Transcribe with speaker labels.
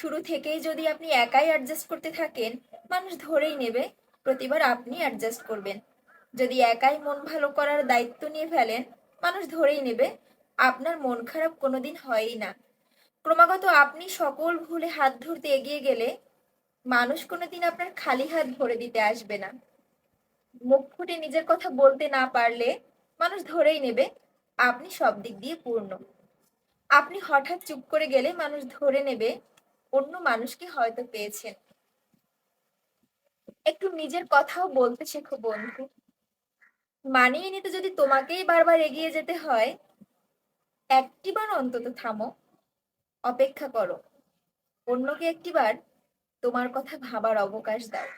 Speaker 1: শুরু থেকেই যদি আপনি একাই অ্যাডজাস্ট করতে থাকেন, মানুষ ধরেই নেবে, প্রতিবার আপনি অ্যাডজাস্ট করবেন। যদি একাই মন ভালো করার দায়িত্ব নিয়ে ফেলেন, মানুষ ধরেই নেবে, আপনার মন খারাপ কোনোদিন হয়ই না। ক্রমাগত আপনি সকল ভুলে হাত ধরতে এগিয়ে গেলে, মানুষ কোনোদিন আপনার খালি হাত ভরে দিতে আসবে না। মুখ ফুটে নিজের কথা বলতে না পারলে, মানুষ ধরেই নেবে, আপনি সব দিক দিয়ে পূর্ণ। আপনি হঠাৎ চুপ করে গেলে মানুষ ধরে নেবে অন্য মানুষকে হয়তো পেয়েছেন। একটু নিজের কথাও বলতে শেখো বন্ধু। মানিয়ে নিতে যদি তোমাকেই বারবার এগিয়ে যেতে হয়, একটিবার অন্তত থামো, অপেক্ষা করো। অন্যকে একটিবার তোমার কথা ভাবার অবকাশ দাও।